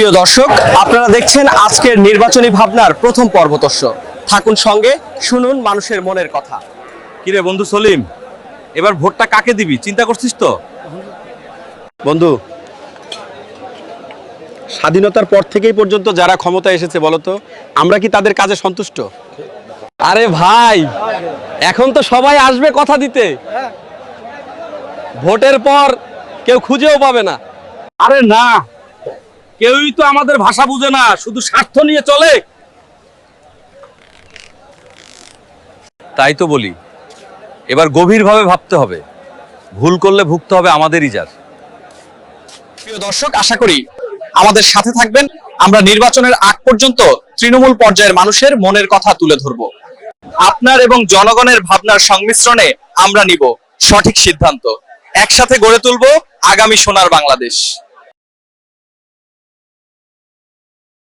প্রিয় দর্শক আপনারা দেখছেন আজকের নির্বাচনী ভাবনার প্রথম পর্বতস্য। থাকুন সঙ্গে শুনুন মানুষের মনের কথা। কিরে বন্ধু সলিম এবার ভোটটা কাকে দিবি? চিন্তা করছিস তো? বন্ধু স্বাধীনতার পর থেকেই পর্যন্ত যারা ক্ষমতা এসেছে বলতো আমরা কি তাদের কাজে সন্তুষ্ট? আরে ভাই এখন তো সবাই আসবে কথা দিতে। ভোটের পর কেউ খুঁজেও পাবে না। আরে না কেউই তো আমাদের ভাষা বুঝে না শুধু স্বার্থ নিয়ে চলে। তাই তো বলি এবার গভীরভাবে ভাবতে হবে। ভুল করলে ভুগতে হবে আমাদেরই যার। প্রিয় দর্শক আশা করি আমাদের সাথে থাকবেন। আমরা নির্বাচনের আগ পর্যন্ত তৃণমূল পর্যায়ের মানুষের মনের কথা তুলে ধরব। আপনার এবং জনগণের ভাবনার সংমিশ্রণে আমরা নিব সঠিক সিদ্ধান্ত। একসাথে গড়ে তুলব আগামী সোনার বাংলাদেশ।